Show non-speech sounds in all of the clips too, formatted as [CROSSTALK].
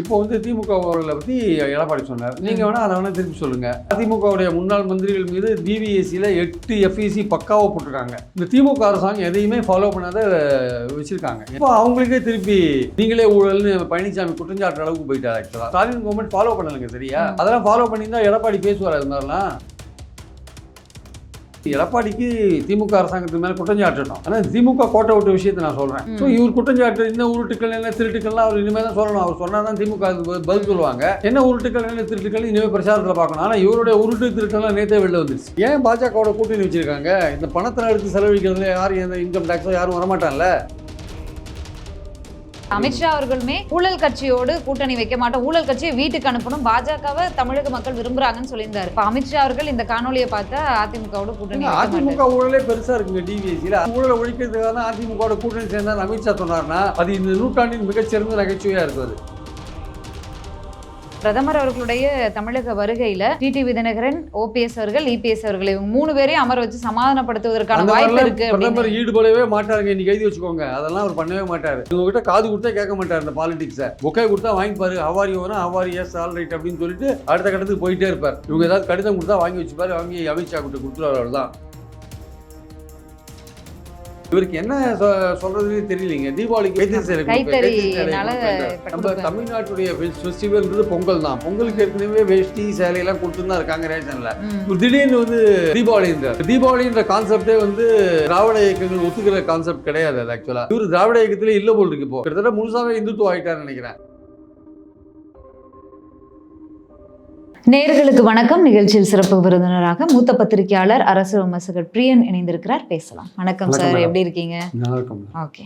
இப்போ வந்து திமுக அவர்களை பற்றி எடப்பாடி சொன்னார். நீங்கள் வேணால் அதை வேணால் திருப்பி சொல்லுங்கள் அதிமுகவுடைய முன்னாள் மந்திரிகள் மீது டிவிஎஸ்சியில் எட்டு எஃப்இசி பக்காவாக போட்டிருக்காங்க. இந்த திமுக அரசாங்கம் எதையுமே ஃபாலோ பண்ணாத வச்சுருக்காங்க. இப்போ அவங்களுக்கே திருப்பி நீங்களே ஊழல்னு பழனிசாமி குற்றஞ்சாட்டுற அளவுக்கு போயிட்டார் ஆக்சுவலாக ஸ்டாலின் கவர்மெண்ட் ஃபாலோ பண்ணலைங்க சரியா? அதெல்லாம் ஃபாலோ பண்ணியிருந்தா எடப்பாடி பேசுவார் அது மாதிரிலாம் எடப்பாடிக்கு திமுக அரசாங்கத்து மேல குற்றஞ்சாட்டணும் ஆனால் திமுக கோட்டை விட்ட விஷயத்தை நான் சொல்றேன். ஸோ இவர் குற்றஞ்சாட்டு என்ன உருட்டுக்கள் என்ன திருட்டுக்கள்லாம் அவர் இனிமேல் தான் சொல்லணும். அவர் சொன்னா தான் திமுக பதில் சொல்லுவாங்க. என்ன உருட்டுக்கள் என்ன திருட்டுக்கள் இனிமேல் பிரச்சாரத்தில் பார்க்கணும். ஆனால் இவருடைய உருட்டு திருட்டெல்லாம் நேற்றே வெளில வந்துருச்சு. ஏன் பாஜகவோட கூட்டணி வச்சிருக்காங்க? இந்த பணத்தை எடுத்து செலவழிக்கிறதுல யாரும் எந்த இன்கம் டேக்ஸோ யாரும் வரமாட்டான்ல? அமித்ஷா அவர்களுமே ஊழல் கட்சியோடு கூட்டணி வைக்க மாட்டோம். ஊழல் கட்சியை வீட்டுக்கு அனுப்பணும். பாஜகவை தமிழக மக்கள் விரும்புறாங்கன்னு சொல்லியிருந்தாரு. இப்ப அமித்ஷா அவர்கள் இந்த காணொலியை பார்த்தா அதிமுகவோட கூட்டணி. அதிமுக ஊழலே பெருசா இருக்குங்க டிவிஎஸ்சியில் ஊழலை ஒழிக்கிறதுக்காக அதிமுகவோட கூட்டணி சேர்ந்தார் அமித்ஷா சொன்னார்னா அது இந்த நூற்றாண்டின் மிகச்சிறந்த நகைச்சுவையா இருக்குது பிரதமர் அவர்களுடைய தமிழக வருகையில டிடிவி தினகரன் ஓபிஎஸ் அவர்கள் இபிஎஸ் அவர்கள் இவங்க மூணு பேரையும் அமர வச்சு சமாதானப்படுத்துவதற்கான வாய்ப்பு இருக்கு பிரதமர் ஈடுபடவே மாட்டாருங்க இன்னைக்கு எழுதி வச்சுக்கோங்க. அதெல்லாம் அவர் பண்ணவே மாட்டாரு. உங்ககிட்ட காது கொடுத்தா கேட்க மாட்டார் இந்த பாலிடிக்ஸை புக்கை கொடுத்தா வாங்கிப்பாரு அவாரி வரும் அவாரி எஸ் ஆல் ரைட் அப்படின்னு சொல்லிட்டு அடுத்த கட்டத்துக்கு போயிட்டே இருப்பார். இவங்க ஏதாவது கடிதம் கொடுத்தா வாங்கி வச்சுப்பாரு. வாங்கி அமித்ஷா கிட்ட கொடுத்துருவாரு அவ்வளவுதான் இவருக்கு என்ன சொல்றதுன்னே தெரியலீங்க. தீபாவளிக்கு கைத்தறி. நம்ம. தமிழ்நாட்டுடைய ஃபெஸ்டிவல்ன்றது பொங்கல் தான். பொங்கலுக்கு ஏற்கனவே வேஷ்டி சேலையெல்லாம் கொடுத்துன்னு தான் இருக்காங்க ரேஷன்ல. திடீர்னு வந்து தீபாவளின்ற தீபாவளின்ற கான்செப்டே வந்து திராவிட இயக்கங்கள் ஒத்துக்கிற கான்செப்ட் கிடையாது அது ஆக்சுவலா இவர் திராவிட இயக்கத்திலே இல்ல போல் இருக்கு இப்போ. கிட்டத்தட்ட முழுசாவே இந்துத்துவம் ஆயிட்டாருன்னு நினைக்கிறேன். நேயர்களுக்கு வணக்கம். நிகழ்ச்சியில் சிறப்பு விருந்தினராக மூத்த பத்திரிகையாளர் அரசு விமர்சகர் பிரியன் இணைந்திருக்கிறார். பேசலாம். வணக்கம் சார். எப்படி இருக்கீங்க? ஓகே.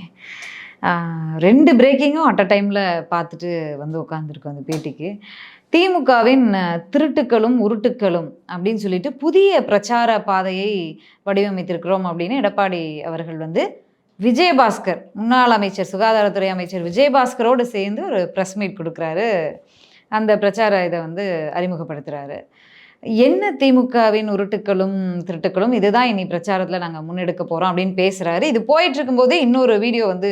ரெண்டு பிரேக்கிங்கும் அட் அ டைமில் பார்த்துட்டு வந்து உட்காந்துருக்கோம் அந்த பேட்டிக்கு. திமுகவின் திருட்டுக்களும் உருட்டுக்களும் அப்படின்னு சொல்லிட்டு புதிய பிரச்சார பாதையை வடிவமைத்திருக்கிறோம் அப்படின்னு எடப்பாடி அவர்கள் வந்து விஜயபாஸ்கர் முன்னாள் அமைச்சர் சுகாதாரத்துறை அமைச்சர் விஜயபாஸ்கரோடு சேர்ந்து ஒரு ப்ரெஸ் மீட் கொடுக்குறாரு. அந்த பிரச்சார இதை வந்து அறிமுகப்படுத்துகிறாரு என்ன திமுகவின் உருட்டுக்களும் திருட்டுக்களும் இதுதான் இனி பிரச்சாரத்தில் நாங்கள் முன்னெடுக்க போகிறோம் அப்படின்னு பேசுகிறாரு இது போயிட்டு இருக்கும்போது இன்னொரு வீடியோ வந்து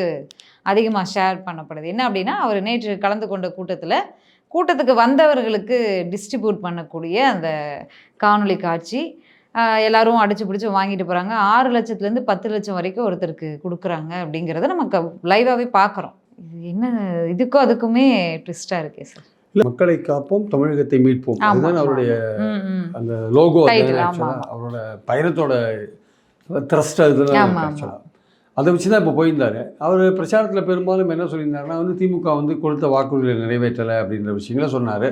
அதிகமாக ஷேர் பண்ணப்படுது. என்ன அப்படின்னா அவர் நேற்று கலந்து கொண்ட கூட்டத்தில் கூட்டத்துக்கு வந்தவர்களுக்கு டிஸ்ட்ரிபியூட் பண்ணக்கூடிய அந்த காணொலி காட்சி எல்லாரும் அடிச்சு பிடிச்சி வாங்கிட்டு போகிறாங்க ஆறு லட்சத்துலேருந்து பத்து லட்சம் வரைக்கும் ஒருத்தருக்கு கொடுக்குறாங்க அப்படிங்கிறத நமக்கு லைவாகவே பார்க்குறோம். இது என்ன இதுக்கும் அதுக்குமே ட்விஸ்ட்டாக இருக்கே சார் மக்களை காப்போம் தமிழகத்தை மீட்போம். அதுதான் அவருடைய அந்த லோகோ. அவரோட பயணத்தோட த்ரஸ்ட் அதுதான் அதை வச்சு தான் இப்போ போயிருந்தாரு. அவர் பிரச்சாரத்தில் பெரும்பாலும் என்ன சொல்லியிருந்தாருன்னா வந்து திமுக வந்து கொடுத்த வாக்குறுதிகளை நிறைவேற்றலை அப்படின்ற விஷயங்களை சொன்னார்.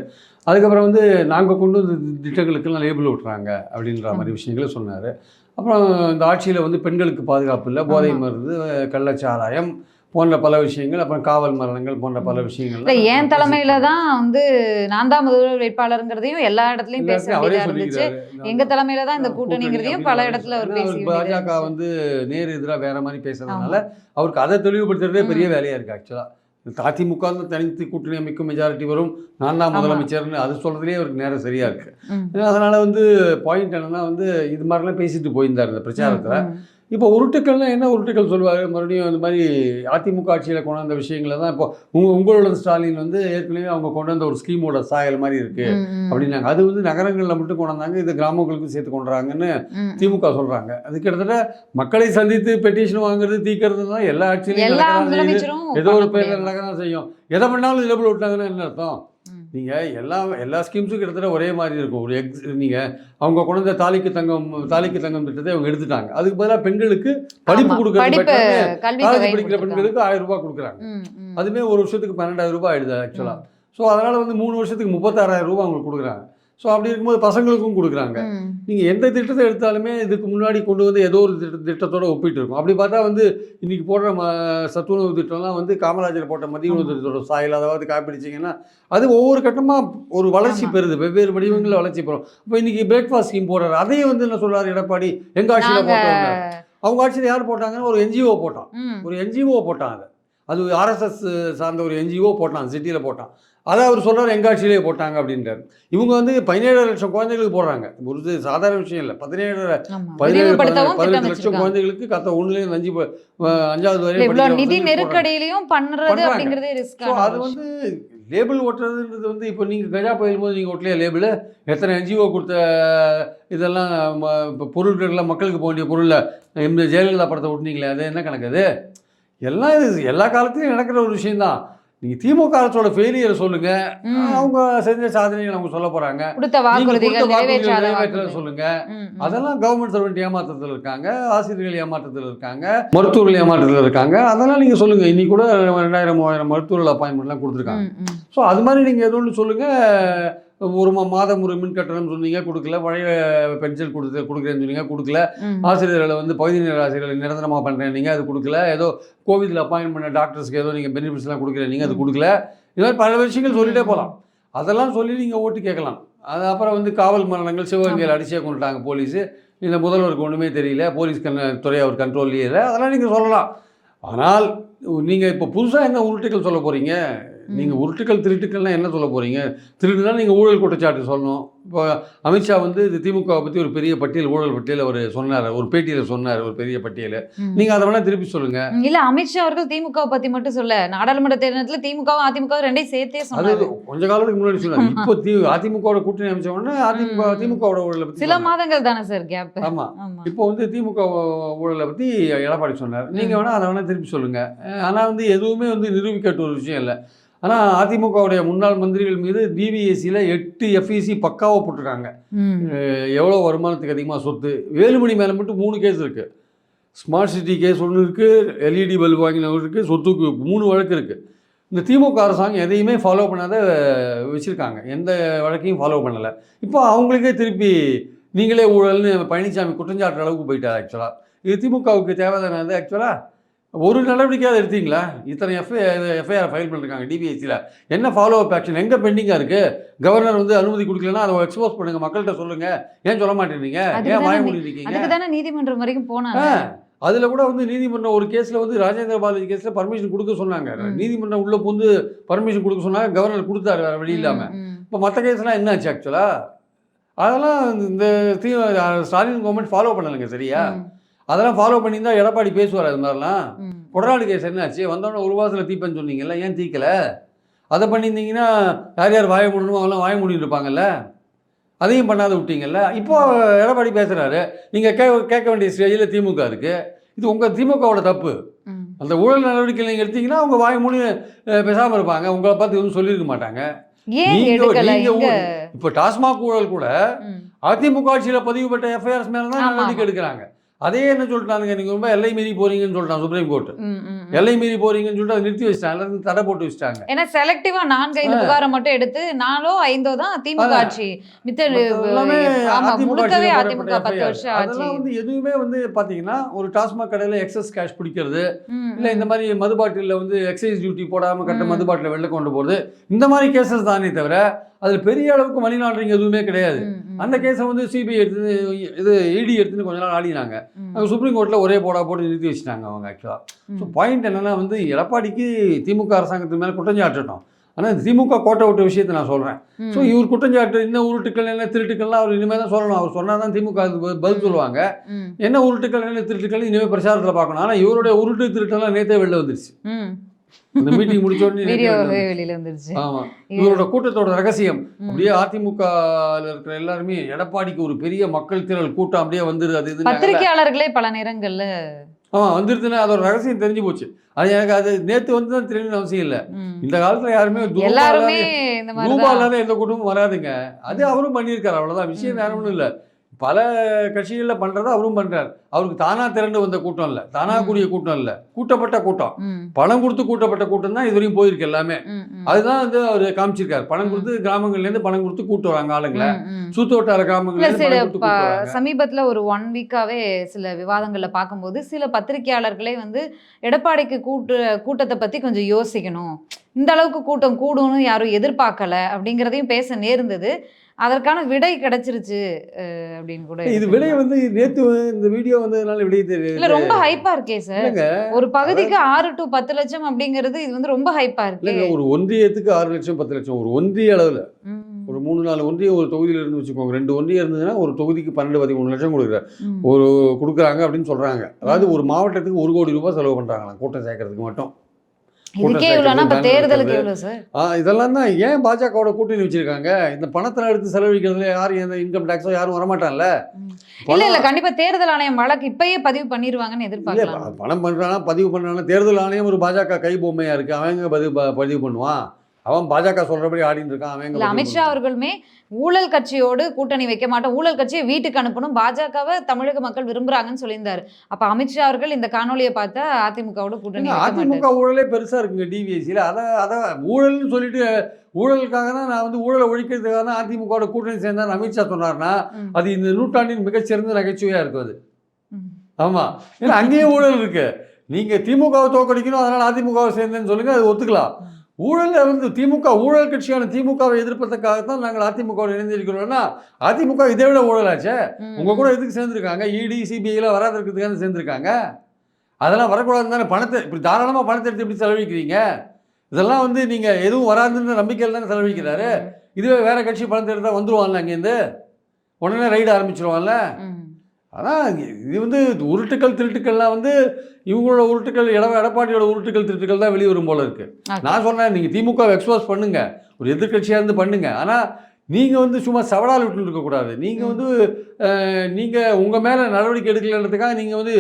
அதுக்கப்புறம் வந்து நாங்கள் கொண்டு வந்து திட்டங்களுக்கெல்லாம் லேபிள் விட்டுறாங்க அப்படின்ற மாதிரி விஷயங்களை சொன்னார். அப்புறம் இந்த ஆட்சியில் வந்து பெண்களுக்கு பாதுகாப்பு இல்லை போதை. மருந்து கள்ளச்சாராயம் போன்ற பல விஷயங்கள் அப்புறம் காவல் மரணங்கள் போன்ற பல விஷயங்கள் என் தலைமையில தான் வந்து நான் தான் முதல்வர் வேட்பாளருங்கிறதையும் எல்லா இடத்துலையும் பேச அவரே வேண்டியதா இருந்துச்சு எங்க தலைமையில தான் இந்த கூட்டணி கூட்டணிங்கிறதையும் பல இடத்துல அவர் பேசி பாஜக. வந்து நேர் எதிராக வேற மாதிரி பேசுறதுனால அவருக்கு அதை தெளிவுபடுத்துறதே பெரிய வேலையா இருக்கு ஆக்சுவலா அதிமுக தனித்து கூட்டணி அமைக்கும் மெஜாரிட்டி வரும். நான் தான். முதலமைச்சர்னு அது சொல்றதுலேயே அவருக்கு நேரம் சரியா இருக்கு. அதனால வந்து பாயிண்ட் என்னன்னா வந்து இது மாதிரிலாம் பேசிட்டு போயிருந்தார் இந்த பிரச்சாரத்துல. இப்போ உருட்டுக்கள்னா என்ன உருட்டுக்கள் சொல்லுவார் மறுபடியும் இந்த மாதிரி அதிமுக ஆட்சியில் கொண்டு வந்த விஷயங்களை தான் இப்போ உங்க உங்களோட ஸ்டாலின் வந்து ஏற்கனவே அவங்க கொண்டு வந்த ஒரு ஸ்கீமோட சாயல் மாதிரி இருக்கு. அப்படின்னாங்க அது வந்து நகரங்களில் மட்டும் கொண்டு வந்தாங்க இது கிராமங்களுக்கும் சேர்த்து கொண்டுறாங்கன்னு. திமுக சொல்றாங்க அது கிட்டத்தட்ட மக்களை சந்தித்து பெட்டிஷன் வாங்குறது தீக்கிறது தான் எல்லா. முதலமைச்சரும் ஏதோ ஒரு பேர்ல. நடக்க தான் செய்யும் எதை பண்ணாலும் லேபிள் விட்டாங்கன்னா என்ன அர்த்தம் ம். நீங்க எல்லா எல்லா ஸ்கீம்ஸும் கிட்டத்தட்ட ஒரே மாதிரி இருக்கும் ஒரு எக்ஸ் நீங்க அவங்க கொண்டு வந்த தாலிக்கு தங்கம் தாலிக்கு தங்கம் திட்டத்தை அவங்க எடுத்துட்டாங்க அதுக்கு பதிலாக பெண்களுக்கு படிப்பு கொடுக்கறது காலேஜ் படிக்கிற. பெண்களுக்கு ஆயிரம் ரூபாய் கொடுக்குறாங்க ம், ம். அதுமே ஒரு வருஷத்துக்கு பன்னெண்டாயிரம் ரூபாய் ஆயிடுது ஆக்சுவலாக ஸோ அதனால வந்து மூணு வருஷத்துக்கு முப்பத்தாறாயிரம் ரூபாய் அவங்களுக்கு கொடுக்குறாங்க ஸோ அப்படி இருக்கும்போது பசங்களுக்கும் கொடுக்குறாங்க. நீங்கள் எந்த திட்டத்தை எடுத்தாலுமே இதுக்கு முன்னாடி கொண்டு வந்து ஏதோ ஒரு திட்ட திட்டத்தோட ஒப்பிட்டு இருக்கும் அப்படி பார்த்தா வந்து இன்னைக்கு போடுற ம சத்துணவு திட்டம்லாம் வந்து காமராஜர் போட்ட மதிய உணவு திட்டத்தோட சாயல் அதாவது காப்பிடிச்சிங்கன்னா அது ஒவ்வொரு கட்டமாக ஒரு வளர்ச்சி. பெறுது. வெவ்வேறு வடிவங்களில் வளர்ச்சி பெறும். இப்போ இன்னைக்கு பிரேக்ஃபாஸ்ட் ஸ்கீம் போடுறாரு. அதையும் வந்து என்ன சொல்றாரு எடப்பாடி? எங்க ஆட்சியில் போட்டவங்க. அவங்க ஆட்சியில் யார் போட்டாங்கன்னா ஒரு என்ஜிஓ போட்டான். ஒரு என்ஜிஓ போட்டான் அது. அது ஆர்எஸ்எஸ் சார்ந்த ஒரு என்ஜிஓ போட்டான் சிட்டியில் போட்டான் அதை அவர் சொல்றாரு எங்க ஆட்சியிலே போட்டாங்க அப்படின்றாரு இவங்க வந்து பதினேழு லட்சம் குழந்தைகளுக்கு போடுறாங்க ஒரு சாதாரண விஷயம் இல்லை பதினேழு. பதினேழு பதினெட்டு லட்சம். குழந்தைகளுக்கு கத்த ஒண்ணுலேருந்து அஞ்சு அஞ்சாவது வரையும் நிதி. நெருக்கடியிலையும். அப்படிங்கறதே ரிஸ்க் அது வந்து லேபிள் ஓட்டுறதுன்றது வந்து இப்போ நீங்கள் கஜா புயல் போது நீங்கள் ஓட்டலையா லேபிள் எத்தனை என்ஜிஓ கொடுத்த இதெல்லாம் இப்போ பொருட்கள்லாம் மக்களுக்கு போக வேண்டிய பொருளில் இந்த ஜெயலலிதா படத்தை ஓட்டுனீங்களே அது என்ன கணக்கு அது எல்லாம் இது எல்லா காலத்துலையும் நடக்கிற ஒரு விஷயம்தான் நீங்கள் திமுக அரசோட ஃபெயிலியரை சொல்லுங்கள் ம். அவங்க செஞ்ச சாதனைகளை அவங்க சொல்ல. சொல்லுங்கள் ம், ம். அதெல்லாம் கவர்மெண்ட் சர்வெண்ட் ஏமாற்றத்தில் இருக்காங்க ஆசிரியர்கள் ஏமாற்றத்தில் இருக்காங்க மருத்துவர்கள் ஏமாற்றத்தில் இருக்காங்க அதெல்லாம் நீங்கள் சொல்லுங்கள் இன்னைக்கு கூட ரெண்டாயிரம் மூவாயிரம் மருத்துவர்கள் அப்பாயின்மெண்ட்லாம் கொடுத்துருக்காங்க. ஸோ அது மாதிரி நீங்கள் எது ஒன்று சொல்லுங்கள் ஒரு மா- மாதம் ஒரு மின் கட்டணம் சொன்னீங்க கொடுக்கல. பழைய பென்ஷன் கொடுத்து கொடுக்குறேன்னு சொன்னீங்க கொடுக்கல. ஆசிரியர்களை வந்து பகுதி நேர ஆசிரியர்களை நிரந்தரமாக பண்ணுறேன் நீங்கள் அது கொடுக்கல. ஏதோ கோவிதில் அப்பாயின் பண்ண டாக்டர்ஸ்க்கு ஏதோ நீங்கள் பெனிஃபிட்ஸ்லாம் கொடுக்குறேன் நீங்கள் அது கொடுக்கல. இது மாதிரி பல விஷயங்கள் சொல்லிட்டே போகலாம் அதெல்லாம் சொல்லி நீங்கள் ஓட்டு கேட்கலாம். அது அப்புறம் வந்து காவல் மரணங்கள் சிவகங்கையில் அடிச்சே கொண்டுட்டாங்க போலீஸு. இந்த முதல்வருக்கு ஒன்றுமே தெரியல. போலீஸ் கண் துறை அவர் கண்ட்ரோல்லையே இல்லை. அதெல்லாம் நீங்கள் சொல்லலாம். ஆனால் நீங்கள் இப்போ புதுசாக என்ன உருட்டுகள் சொல்ல போகிறீங்க நீங்கள் உருட்டுக்கள் திருட்டுக்கள்லாம் என்ன சொல்ல போகிறீங்க திருட்டுனா நீங்கள் ஊழல் குற்றச்சாட்டு சொல்லணும். இப்போ அமித்ஷா வந்து இது திமுகவை பற்றி ஒரு பெரிய பட்டியல் ஊழல் பட்டியல் அவர் சொன்னார். ஒரு பேட்டியில் சொன்னார் ஒரு பெரிய பட்டியல். நீங்கள் அதை வேணால் திருப்பி சொல்லுங்கள் ம், இல்ல அமித்ஷா அவர்கள் திமுக பத்தி மட்டும் சொல்ல. நாடாளுமன்ற தேர்தலத்துல திமுகவும் அதிமுகவும் ரெண்டையும் சேர்த்தே சொன்னாரு. கொஞ்ச காலத்துக்கு முன்னாடி சொன்னார். [LAUGHS] இப்போ தி அதிமுகவோட கூட்டணி அமைச்ச உடனே அதிமுக. திமுகவோட ஊழலை பற்றி சில மாதங்கள் தானே சார் கேப். ஆமாம் ஆமா. இப்போ வந்து திமுக ஊழலை பற்றி எடப்பாடி சொன்னார். நீங்கள் வேணால் அதை வேணால் திருப்பி சொல்லுங்கள் ஆனால் வந்து எதுவுமே வந்து நிரூபிக்கட்ட ஒரு விஷயம் இல்லை. ஆனால் அதிமுகவுடைய முன்னாள் மந்திரிகள் மீது டிவிஎஸ்சியில் எட்டு எஃப்இசி பக்காவாக போட்டிருக்காங்க ம். எவ்வளோ வருமானத்துக்கு அதிகமாக சொத்து? வேலுமணி மேலே மட்டும் மூணு கேஸ் இருக்குது ஸ்மார்ட் சிட்டி கேஸ் ஒன்று இருக்குது எல்இடி பல்ப் வாங்கின இருக்குது சொத்துக்கு மூணு வழக்கு இருக்குது இந்த திமுக அரசாங்கம் எதையுமே ஃபாலோ பண்ணாத வச்சுருக்காங்க. எந்த வழக்கையும் ஃபாலோ பண்ணலை. இப்போ அவங்களுக்கே திருப்பி நீங்களே ஊழல்னு பழனிசாமி குற்றஞ்சாட்டுற அளவுக்கு போயிட்டார் ஆக்சுவலாக இது திமுகவுக்கு தேவைதானது ஆக்சுவலாக ஒரு நடவடிக்கையாவது எடுத்தீங்களா? இத்தனை எஃப்ஐஆர் எஃப்ஐஆர் ஃபைல் பண்ணிருக்காங்க டிபிஎஸ்சியில் என்ன ஃபாலோ அப் ஆக்ஷன் எங்கே பெண்டிங்காக இருக்குது கவர்னர் வந்து அனுமதி கொடுக்கலன்னா அதை எக்ஸ்போஸ் பண்ணுங்க. மக்கள்கிட்ட சொல்லுங்க. ஏன் சொல்ல மாட்டேங்கிறீங்க ஏன் வாய தானே மூடி இருக்கீங்க அதுக்கு தானே நீதிமன்றம் வரைக்கும் போனாங்க. அதில் கூட வந்து நீதிமன்றம் ஒரு கேஸில் வந்து ராஜேந்திர பாலாஜி கேஸில் பர்மிஷன் கொடுக்க சொன்னாங்க. நீதிமன்றம் உள்ள புந்து பர்மிஷன் கொடுக்க சொன்னாங்க. கவர்னர் கொடுத்தாரு வேறு வழி இல்லாமல். இப்போ மற்ற கேஸ்லாம் என்னாச்சு ஆக்சுவலாக அதெல்லாம் இந்த ஸ்டாலின் கவர்மெண்ட் ஃபாலோ பண்ணலைங்க சரியா? அதெல்லாம் ஃபாலோ பண்ணியிருந்தா எடப்பாடி பேசுவார் அது மாதிரிலாம். கொடநாடு கேஸ் என்னாச்சு? வந்தோடனே ஒரு வாரத்தில் தீப்பேன்னு சொன்னீங்கல்ல ஏன் தீக்கல? அதை பண்ணியிருந்தீங்கன்னா யார் யார் வாய மூடணுமோ அவங்களாம் வாய மூடிட்டு இருப்பாங்கல்ல? அதையும் பண்ணாத விட்டீங்கல்ல? இப்போ எடப்பாடி பேசுகிறாரு நீங்கள் கே கேட்க வேண்டிய ஸ்டேஜில் திமுக இருக்குது இது உங்கள் திமுகவோட தப்பு. அந்த ஊழல் நடவடிக்கை நீங்கள் எடுத்தீங்கன்னா அவங்க வாய மூடி பேசாமல் இருப்பாங்க. உங்களை பார்த்து எதுவும் சொல்லியிருக்க மாட்டாங்க. இப்போ டாஸ்மாக் ஊழல் கூட. அதிமுக ஆட்சியில் பதிவு பெற்ற எஃப்ஐஆர்ஸ் மேலே தான் நடவடிக்கை. எடுக்கிறாங்க. அதே என்ன சொல்லிட்டாங்க நீங்கள் ரொம்ப எல்லை மீறி போறீங்கன்னு சொல்லிட்டான் சுப்ரீம் கோர்ட். எல்லை மீறி போறீங்கன்னு சொல்லிட்டு அதை நிறுத்தி வச்சிட்டாங்க எல்லாத்துக்கும் தடை போட்டு வச்சிட்டாங்க. ஏன்னா செலக்டிவா நான்கு ஐந்து புகாரை மட்டும் எடுத்து நாலோ ஐந்தோ தான் திமுக. ஆட்சி. மித்த அதிமுக முழுக்கவே பத்து. வருஷம் அதெல்லாம் வந்து எதுவுமே வந்து பாத்தீங்கன்னா ஒரு டாஸ்மாக் கடையில எக்ஸஸ் கேஷ் பிடிக்கிறது இல்ல இந்த மாதிரி மது பாட்டிலில் வந்து எக்ஸைஸ் டியூட்டி போடாம கட்ட. மது பாட்டில வெளில கொண்டு போறது இந்த மாதிரி கேசஸ் தானே தவிர அதுல பெரிய அளவுக்கு மணி லாண்டரிங் எதுவுமே கிடையாது. அந்த கேஸை வந்து சிபிஐ எடுத்து இது இடி எடுத்துன்னு கொஞ்ச நாள் ஆடினாங்க. அங்கே சுப்ரீம் கோர்ட்டில் ஒரே போடா போட்டு நிறுத்தி வச்சுட்டாங்க அவங்க ஆக்சுவலாக. ஸோ பாயிண்ட் என்னன்னா வந்து எடப்பாடிக்கு திமுக அரசாங்கத்து மேலே குற்றஞ்சாட்டட்டும் ஆனால் திமுக கோட்டை விட்ட விஷயத்தை நான் சொல்கிறேன். ஸோ இவர் குற்றஞ்சாட்டு என்ன உருட்டுக்கள் என்ன திருட்டுக்கள்லாம் அவர் இனிமேல் தான் சொல்லணும். அவர் சொன்னால் தான் திமுக பதில் சொல்லுவாங்க. என்ன உருட்டுக்கள் என்ன திருட்டுக்கள் இனிமேல் பிரச்சாரத்தில் பார்க்கணும். ஆனால் இவருடைய உருட்டு திருட்டெல்லாம் நேற்றே வெளில வந்துருச்சு. இந்த மீட்டிங் முடிச்ச உடனே நேத்தே. வெளியில வந்துருச்சு. ஆமாம் இவரோட கூட்டத்தோட ரகசியம். அப்படியே அதிமுகவில் இருக்கிற எல்லாருமே எடப்பாடிக்கு ஒரு பெரிய மக்கள் திரள் கூட்டம் அப்படியே வந்துருது அது இது பத்திரிகையாளர்களே பல நேரங்கள்ல ஆமாம் வந்துருதுன்னா அதோட ரகசியம் தெரிஞ்சு போச்சு. அது எனக்கு அது நேற்று வந்து தான் தெரியணும்னு அவசியம் இல்லை. இந்த காலத்தில் யாருமே எல்லாருமே ரூபா மாதிரி இல்லாத எந்த கூட்டமும் வராதுங்க. அது அவரும் பண்ணியிருக்காரு அவ்வளோதான் விஷயம் வேற ஒன்றும் இல்லை. பல கட்சிகளில் பண்ணுறத அவரும் பண்ணுறார் அவருக்கு தானாக திரண்டு வந்த கூட்டம் இல்லை. தானாக. கூடிய கூட்டம் இல்லை. கூட்டப்பட்ட கூட்டம். பணம் கொடுத்து கூட்டப்பட்ட கூட்டம் தான் இதுவரையும் போயிருக்கு எல்லாமே. அதுதான் வந்து அவர் காமிச்சிருக்காரு. பணம் கொடுத்து கிராமங்கள்லேருந்து பணம் கொடுத்து கூட்டு வராங்க ஆளுங்களை. சுத்து வட்டார வராங்க. சமீபத்துல ஒரு ஒன் வீக்காவே சில விவாதங்கள்ல பார்க்கும்போது சில பத்திரிகையாளர்களே வந்து எடப்பாடிக்கு கூட்டு கூட்டத்தை பத்தி கொஞ்சம் யோசிக்கணும். இந்த அளவுக்கு கூட்டம் கூடும்னு யாரும் எதிர்பார்க்கல அப்படிங்கிறதையும் பேச நேர்ந்தது. அதற்கான விடை கிடைச்சிருச்சு அப்படின்னு கூட இது. விலை வந்து நேற்று இந்த வீடியோ வந்ததுனால விடை இல்ல தெரியுது ரொம்ப ஹைப்பா இருக்கே சார் ஒரு பகுதிக்கு ஆறு டு பத்து லட்சம் அப்படிங்கிறது இது வந்து ரொம்ப ஹைப்பா இருக்கு. ஒரு ஒன்றியத்துக்கு ஆறு லட்சம் பத்து லட்சம் ஒரு ஒன்றிய அளவில். ஒரு மூணு நாலு ஒன்றியம் ஒரு தொகுதியில இருந்து வச்சுக்கோங்க. ரெண்டு ஒன்றியம் இருந்ததுன்னா ஒரு தொகுதிக்கு பன்னெண்டு பதிமூணு லட்சம் கொடுக்குறாரு. ஒரு கொடுக்குறாங்க அப்படின்னு சொல்றாங்க. அதாவது ஒரு மாவட்டத்துக்கு ஒரு கோடி ரூபாய் செலவு பண்றாங்களாம் கூட்டம் சேர்க்கறதுக்கு மட்டும். இதெல்லாம் தான் ஏன் பாஜகவோட கூட்டணி வச்சிருக்காங்க? இந்த பணத்தை எடுத்து செலவழிக்கிறதுல யாரும் எந்த இன்கம் டேக்ஸோ யாரும் வரமாட்டான்ல? இல்ல இல்ல கண்டிப்பா தேர்தல் ஆணையம் வழக்கு இப்பயே பதிவு பண்ணிருவாங்கன்னு எதிர்பார்க்கலாம். பணம் பண்றானா பதிவு பண்றானா தேர்தல் ஆணையம் ஒரு பாஜக கை பொம்மையா இருக்கு. அவன் எங்க பதிவு பதிவு பண்ணுவான். அவன் பாஜக சொல்றபடி ஆடிட்டு இருக்கான் அமித்ஷா? அவர்களுமே ஊழல் கட்சியோடு கூட்டணி வைக்க மாட்டோம். ஊழல் கட்சியை வீட்டுக்கு அனுப்பணும். பாஜகவை தமிழக மக்கள் விரும்புறாங்கன்னு சொல்லியிருந்தாரு. அப்ப அமித்ஷா அவர்கள் இந்த காணொலியை பார்த்தா அதிமுகவோட கூட்டணி அதிமுக ஊழலே பெருசா இருக்குங்க டிவிஎஸ்சியில் அதை அதை ஊழல்னு சொல்லிட்டு ஊழலுக்காக தான் நான் வந்து ஊழலை ஒழிக்கிறதுக்காக தான் அதிமுகவோட கூட்டணி சேர்ந்தேன் அமித்ஷா சொன்னார்னா. அது இந்த நூற்றாண்டின் மிகச்சிறந்த நகைச்சுவையா இருக்கும் அது. ஆமா. ஏன்னா அங்கேயும் ஊழல் இருக்கு. நீங்க திமுகவை தோக்கடிக்கணும் அதனால அதிமுகவை சேர்ந்தேன்னு சொல்லுங்க அது ஒத்துக்கலாம். ஊழல்ல வந்து திமுக ஊழல் கட்சியான திமுகவை எதிர்ப்பதற்காகத்தான் நாங்கள் அதிமுக இணைந்திருக்கிறோம்னா அதிமுக இதை விட ஊழலாச்சே. உங்க கூட எதுக்கு சேர்ந்துருக்காங்க? E இடி சிபிஐலாம் வராத இருக்கிறதுக்காக சேர்ந்துருக்காங்க? அதெல்லாம் வரக்கூடாதுன்னு தானே பணத்தை இப்படி தாராளமாக பணத்தை எடுத்து எப்படி செலவழிக்கிறீங்க? இதெல்லாம் வந்து நீங்க எதுவும் வராதுன்ற நம்பிக்கையில் தானே செலவழிக்கிறாரு. இதுவே வேற கட்சி பணத்தை எடுத்தால் வந்துருவான்ல அங்கேருந்து உடனே ரைடு ஆரம்பிச்சிருவான்ல. ஆனால் இது வந்து உருட்டுக்கள் திருட்டுக்கள்லாம் வந்து இவங்களோட உருட்டுக்கள் எட எடப்பாடியோட உருட்டுக்கள் திருட்டுக்கள் தான் வெளியே வரும் போல இருக்கு. Okay. நான் சொன்னேன் நீங்கள் திமுக எக்ஸ்போஸ் பண்ணுங்க. ஒரு எதிர்க்கட்சியாக இருந்து பண்ணுங்க. ஆனால் நீங்கள் வந்து சும்மா சவடால் விட்டு இருக்கக்கூடாது நீங்கள் வந்து நீங்கள் உங்கள் மேலே நடவடிக்கை எடுக்கலைன்றதுக்காக நீங்கள் வந்து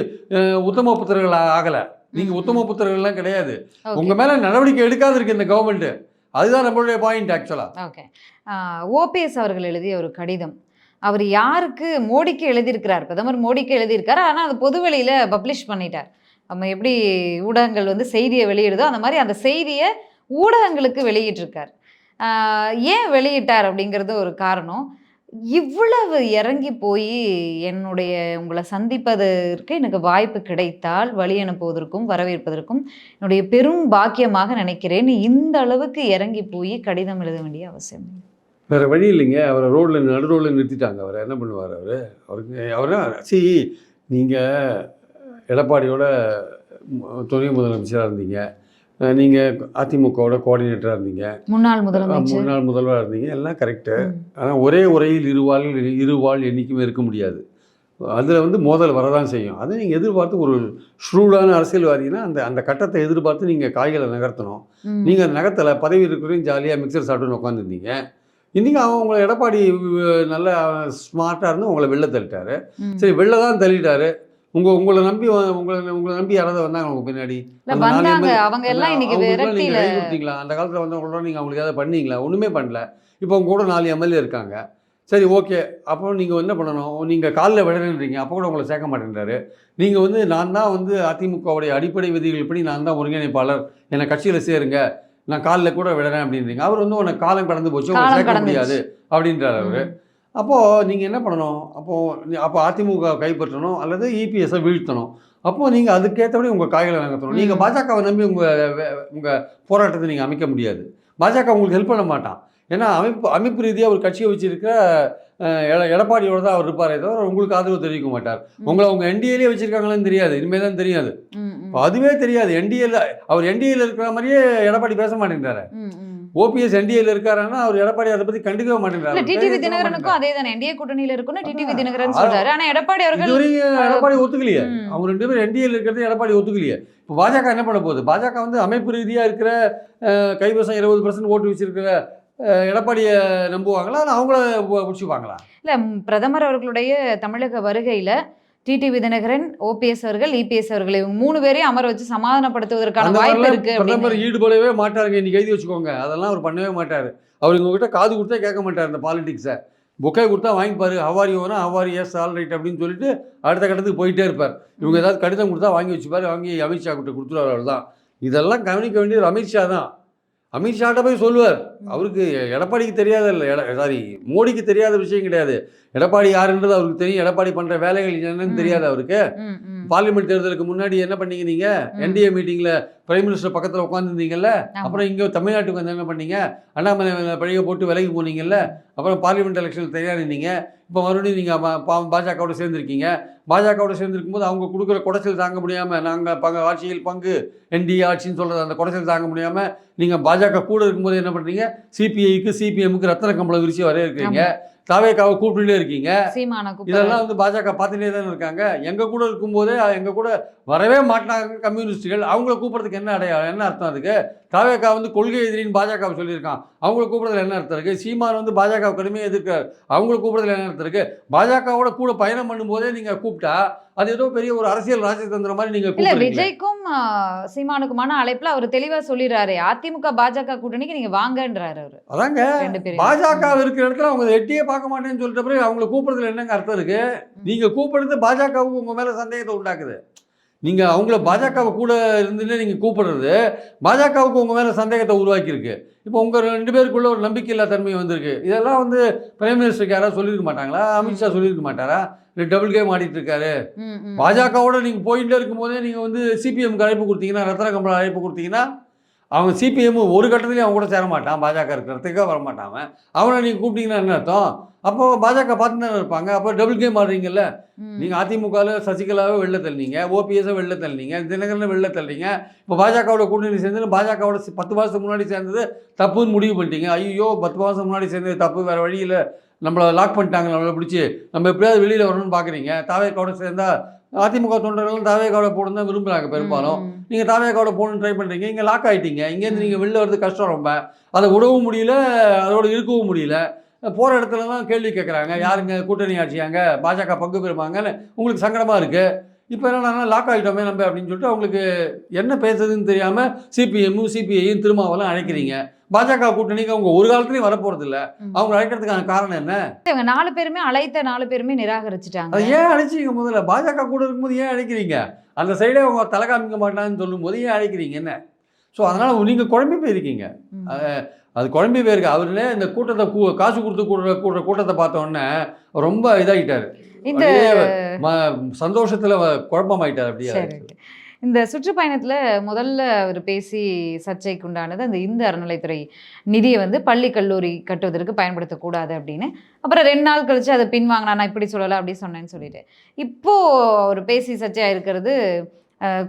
உத்தம புத்திரர்கள் ஆகலை. நீங்கள் உத்தம புத்திரர்கள்லாம் கிடையாது. உங்கள் மேலே நடவடிக்கை எடுக்காது இருக்கு இந்த கவர்மெண்ட்டு அதுதான் நம்மளுடைய பாயிண்ட் ஆக்சுவலாக ஓகே. ஓபிஎஸ் அவர்கள் எழுதிய ஒரு கடிதம். அவர் யாருக்கு மோடிக்கு எழுதியிருக்கிறார்? பிரதமர் மோடிக்கு எழுதியிருக்காரு. ஆனால் அது பொதுவெளியில் பப்ளிஷ் பண்ணிட்டார். நம்ம எப்படி ஊடகங்கள் வந்து செய்தியை வெளியிடுதோ அந்த மாதிரி அந்த செய்தியை ஊடகங்களுக்கு வெளியிட்டிருக்கார். ஏன் வெளியிட்டார் அப்படிங்கிறது ஒரு காரணம். இவ்வளவு இறங்கி போய் என்னுடைய உங்களை சந்திப்பதற்கு எனக்கு வாய்ப்பு கிடைத்தால் வழி அனுப்புவதற்கும் வரவேற்பதற்கும் என்னுடைய பெரும் பாக்கியமாக நினைக்கிறேன். இந்த அளவுக்கு இறங்கி போய் கடிதம் எழுத வேண்டிய அவசியம் இல்லை. வேற வழி இல்லைங்க. அவரை ரோட்டில் நடு ரோட்டில் நிறுத்திட்டாங்க அவர். என்ன பண்ணுவார் அவர்? அவருக்கு அவரை சி நீங்கள் எடப்பாடியோட துணை முதலமைச்சராக இருந்தீங்க. நீங்கள் அதிமுகவோட கோஆர்டினேட்டராக இருந்தீங்க. முன்னாள் முதலமைச்சர். முன்னாள் முதல்வராக இருந்தீங்க. எல்லாம் கரெக்டு. ஆனால் ஒரே உரையில் இருவாள் இருவாள் என்றைக்குமே இருக்க முடியாது. அதில் வந்து மோதல் வரதான் செய்யும். அதை நீங்கள் எதிர்பார்த்து ஒரு ஷ்ரூடான அரசியல்வாதினா அந்த அந்த கட்டத்தை எதிர்பார்த்து நீங்கள் காய்களை நகர்த்தணும். நீங்கள் நகத்தில் பதவி இருக்கிறதையும் ஜாலியாக மிக்சர் சாப்பிட்டுன்னு உட்காந்துருந்தீங்க இன்றைக்கி அவன் உங்களை எடப்பாடி நல்ல ஸ்மார்ட்டாக இருந்து உங்களை வெளில தள்ளிட்டாரு. சரி வெளில தான் தள்ளிட்டாரு. உங்க உங்களை நம்பி உங்களை உங்களை நம்பி யாராவது வந்தாங்க உங்க பின்னாடி? அவங்க எல்லாம் இன்னைக்கு கொடுத்தீங்களா? அந்த காலத்தில் வந்தவங்களோட நீங்கள் அவங்களுக்கு ஏதாவது பண்ணீங்களா? ஒன்றுமே பண்ணல. இப்போ உங்க கூட நாலு எம்எல்ஏ இருக்காங்க. சரி ஓகே. அப்போ நீங்கள் என்ன பண்ணணும்? நீங்கள் காலில் விடணுன்றீங்க அப்போ கூட உங்களை சேர்க்க மாட்டேன்றாரு. நீங்கள் வந்து நான் தான் வந்து அதிமுகவுடைய அடிப்படை விதிகள் படி நான் தான் ஒருங்கிணைப்பாளர். என்னை கட்சியில் சேருங்க. நான் காலில் கூட விடுறேன் அப்படின்றீங்க. அவர் வந்து உனக்கு காலம் கடந்து போச்சு காலம் சேர்க்க. முடியாது அப்படின்றாரு அவர். அப்போது நீங்கள் என்ன பண்ணணும்? அப்போது அப்போ அதிமுக கைப்பற்றணும் அல்லது இபிஎஸ்ஸை வீழ்த்தணும். அப்போது நீங்கள் அதுக்கேற்றபடி உங்கள் காய்களை நகர்த்தணும். நீங்கள். பாஜகவை நம்பி உங்கள் உங்கள் போராட்டத்தை நீங்கள் அமைக்க முடியாது. பாஜக உங்களுக்கு ஹெல்ப் பண்ண மாட்டான். ஏன்னா அமைப்பு அமைப்பு ரீதியாக ஒரு கட்சியை வச்சிருக்கிற எடப்பாடியோட தான் அவர் இருப்பாரே தவிர உங்களுக்கு ஆதரவு தெரிவிக்க மாட்டார். உங்களை அவங்க என்டிஏலேயே வச்சிருக்காங்களான்னு தெரியாது. இனிமேல் தான் தெரியாது அதுவே தெரியாது. என்டிஏல அவர் என்டிஏல இருக்கிற மாதிரியே எடப்பாடி பேச மாட்டேங்கிறாரு. ஓபிஎஸ் என்டிஏல இருக்காருன்னா அவர் எடப்பாடி அதை பற்றி கண்டுக்கவே மாட்டேங்கிறாரு டிடிவி தினகரனுக்கும் அதே தானே என்டிஏ கூட்டணியில இருக்குன்னு டிடிவி. தினகரன். சொல்றாரு. ஆனா எடப்பாடி அவர்கள் எடப்பாடி ஒத்துக்கலையே. அவங்க ரெண்டு பேரும் என்டிஏல இருக்கிறது எடப்பாடி ஒத்துக்கலையே. இப்போ பாஜக என்ன பண்ண போகுது? பாஜக வந்து அமைப்பு ரீதியாக இருக்கிற கைவசம் இருபது பர்சன்ட் ஓட்டு வச்சிருக்கிற எடப்பாடியை நம்புவாங்களா? இல்லை அவங்கள பிடிச்சிப்பாங்களா? இல்ல பிரதமர் அவர்களுடைய தமிழக வருகையில டிடிவி தினகரன் ஓபிஎஸ் அவர்கள் இபிஎஸ் அவர்கள் இவங்க மூணு பேரையும் அமர வச்சு சமாதானப்படுத்துவதற்கான வாய்ப்பு இருக்கு பிரதமர் ஈடுபடவே மாட்டாருங்க. இன்னைக்கு எழுதி வச்சுக்கோங்க. அதெல்லாம் அவர் பண்ணவே மாட்டார். அவர் உங்ககிட்ட காது கொடுத்தா கேட்க மாட்டார் இந்த பாலிடிக்ஸை பொக்கை கொடுத்தா வாங்கிப்பாரு. ஹவாரி ஓனா ஹவாரி எஸ் ஆல் ரைட் அப்படின்னு சொல்லிட்டு அடுத்த கட்டத்துக்கு போயிட்டே இருப்பார். இவங்க ஏதாவது கடிதம் கொடுத்தா வாங்கி வச்சுப்பாரு. வாங்கி அமித்ஷா கிட்ட கொடுத்துருவார் அவ்வளோதான் இதெல்லாம் கவனிக்க வேண்டியது அமித்ஷா தான். அமித்ஷாட்ட போய் சொல்லுவார். அவருக்கு எடப்பாடிக்கு தெரியாத இல்லை எட சாரி மோடிக்கு தெரியாத விஷயம் கிடையாது. எடப்பாடி யாருன்றது அவருக்கு தெரியும். எடப்பாடி பண்ணுற வேலைகள் என்னன்னு. தெரியாது அவருக்கு. பார்லிமெண்ட் தேர்தலுக்கு முன்னாடி என்ன பண்ணீங்க நீங்க. என்டிஏ மீட்டிங்ல பிரைம் மினிஸ்டர் பக்கத்துல உட்காந்துருந்தீங்கல்ல. அப்புறம் இங்க தமிழ்நாட்டுக்கு வந்து என்ன பண்ணீங்க? அண்ணாமலை மேல பழிய போட்டு விலகி போனீங்கல்ல? அப்புறம் பார்லிமெண்ட் எலெக்ஷன் தயார் இருந்தீங்க இப்போ மறுபடியும் நீங்க பா- பா- பாஜகவோட சேர்ந்திருக்கீங்க. பாஜகவோட சேர்ந்திருக்கும் போது அவங்க கொடுக்குற குடைச்சல் தாங்க முடியாம நாங்க பங்கு ஆட்சியில் பங்கு என்டிஏ ஆட்சின்னு சொல்றது அந்த குடைச்சல் தாங்க முடியாம நீங்க பாஜக கூட இருக்கும்போது என்ன பண்றீங்க? சிபிஐக்கு சிபிஎம்க்கு ரத்தன கம்பளம் விரிச்சு வரைய இருக்கீங்க தாவேக்காவை கூப்பிட்டுட்டே இருக்கீங்க. இதெல்லாம் வந்து பாஜக பார்த்துட்டே தானே இருக்காங்க. எங்க கூட இருக்கும்போதே எங்க கூட வரவே மாட்டாங்க கம்யூனிஸ்டுகள். அவங்கள கூப்பிடுறதுக்கு என்ன அடையாளம் என்ன அர்த்தம் அதுக்கு? தாவேக்கா வந்து கொள்கை எதிரின்னு பாஜக சொல்லியிருக்கான். அவங்கள கூப்பிடுறதுல என்ன அர்த்தம் இருக்கு? சீமான் வந்து பாஜக கடுமையாக எதிர்க்கிறார். அவங்கள கூப்பிடுறதுல என்ன அர்த்தம் இருக்கு? பாஜகவோட கூட பயணம் பண்ணும்போதே நீங்க கூப்பிட்டா அது ஏதோ பெரிய ஒரு அரசியல் ராஜதந்திரம் மாதிரி நீங்க இல்ல விஜய்க்கும் சீமானுக்குமான அழைப்புல அவர் தெளிவா சொல்லிடுறாரு. அதிமுக பாஜக கூட்டணிக்கு நீங்க வாங்கன்றாரு அவரு. அதாங்க பாஜக இருக்கிற இடத்துல அவங்க எட்டியே பார்க்க மாட்டேன்னு சொல்லிட்ட பிறகு அவங்கள கூப்பிடுறதுல என்னங்க அர்த்தம் இருக்கு? நீங்க கூப்பிடுறது பாஜகவுக்கு உங்க மேல சந்தேகத்தை உண்டாக்குது. நீங்க அவங்கள பாஜகவை கூட இருந்துட்டு நீங்க கூப்பிடுறது பாஜகவுக்கு உங்க மேல சந்தேகத்தை உருவாக்கியிருக்கு. இப்போ உங்க ரெண்டு பேருக்குள்ள ஒரு நம்பிக்கையில்லா தன்மை வந்திருக்கு. இதெல்லாம் வந்து பிரைம் மினிஸ்டருக்கு யாராவது சொல்லியிருக்க மாட்டாங்களா? அமித்ஷா சொல்லியிருக்க மாட்டாரா? இல்லை டபுள் கேம் ஆடிட்டு இருக்காரு. பாஜகவோட நீங்க போயிட்டே இருக்கும்போதே நீங்க வந்து சிபிஎம்க்கு அழைப்பு கொடுத்தீங்கன்னா ரத்ன கமலா அழைப்பு கொடுத்தீங்கன்னா அவங்க சிபிஎம் ஒரு கட்டத்துலையும் அவங்க கூட சேர மாட்டான் பாஜக இருக்கிறதுக்காக வர மாட்டான் அவன். நீங்கள் கூப்பிட்டீங்கன்னா என்ன அர்த்தம்? அப்போ பாஜக பார்த்து தானே இருப்பாங்க. அப்போ டபுள் கேம் ஆடுறீங்கல்ல. நீங்கள் அதிமுகவில் சசிகலாவை வெளில தள்ளினீங்க ஓபிஎஸை வெளில தள்ளினீங்க தினகரனை வெளில தள்ளினீங்க. இப்போ பாஜகவோட கூட்டணி சேர்ந்து பாஜகவோட பத்து மாதத்துக்கு முன்னாடி சேர்ந்தது தப்புன்னு முடிவு பண்ணிட்டீங்க. ஐயோ பத்து மாதம் முன்னாடி சேர்ந்தது தப்பு வேறு வழியில் நம்மளை லாக் பண்ணிட்டாங்க நம்மளை பிடிச்சி. நம்ம எப்படியாவது வெளியில் வரணும்னு பார்க்குறீங்க தாவேக்காவோட சேர்ந்தா அதிமுக தொண்டர்கள் தாவேக்காவோட போடணும் தான் விரும்புகிறாங்க பெரும்பாலும். நீங்கள் தாவேக்காவோட போகணும்னு ட்ரை பண்ணுறீங்க இங்கே லாக் ஆகிட்டீங்க இங்கேருந்து நீங்கள் வெளில வரது கஷ்டம் ரொம்ப. அதை விடவும் முடியல அதோட இருக்கவும் முடியல. போகிற இடத்துல தான் கேள்வி கேட்குறாங்க யாருங்க கூட்டணி ஆட்சியாங்க பாஜக பங்கு பெறுவாங்கன்னு உங்களுக்கு சங்கடமாக இருக்குது இப்போ என்னன்னா லாக் ஆகிட்டோமே நம்ம அப்படின்னு சொல்லிட்டு அவங்களுக்கு என்ன பேசுறதுன்னு தெரியாமல் சிபிஎம்மும் சிபிஐயும் திருமாவெல்லாம் அழைக்கிறீங்க. பாஜக கூட்டணிக்கு அவங்க ஒரு காலத்துலையும் வரப்போகிறதில்ல ம். அவங்க அழைக்கிறதுக்கான காரணம் என்ன? இவங்க நாலு பேருமே அழைத்த நாலு பேருமே நிராகரிச்சுட்டாங்க. அதை ஏன் அழைச்சிங்க முதல்ல? பாஜக கூட இருக்கும்போது ஏன் அழைக்கிறீங்க? அந்த சைடே அவங்க தலை காமிக்க மாட்டாங்கன்னு சொல்லும்போது ஏன் அழைக்கிறீங்க? என்ன? ஸோ அதனால் நீங்கள் குழம்பி போயிருக்கீங்க. அது குழம்பி போயிருக்கு அவருனே இந்த கூட்டத்தை கூ காசு கொடுத்து கூடுற கூடுற கூட்டத்தை பார்த்த உடனே ரொம்ப இதாகிட்டாரு இந்த சந்தோஷத்தில் குழப்பமாயிட்டார் அப்படியே. சரி இந்த சுற்றுப்பயணத்துல முதல்ல அவர் பேசி சர்ச்சைக்கு உண்டானது அந்த இந்து அறநிலைத்துறை நிதியை வந்து பள்ளி கல்லூரி கட்டுவதற்கு பயன்படுத்தக்கூடாது அப்படின்னு. அப்புறம் ரெண்டு நாள் கழிச்சு அதை பின்வாங்கினா நான் இப்படி சொல்லலை அப்படி சொன்னேன்னு சொல்லிட்டு. இப்போ அவர் பேசி சர்ச்சையா இருக்கிறது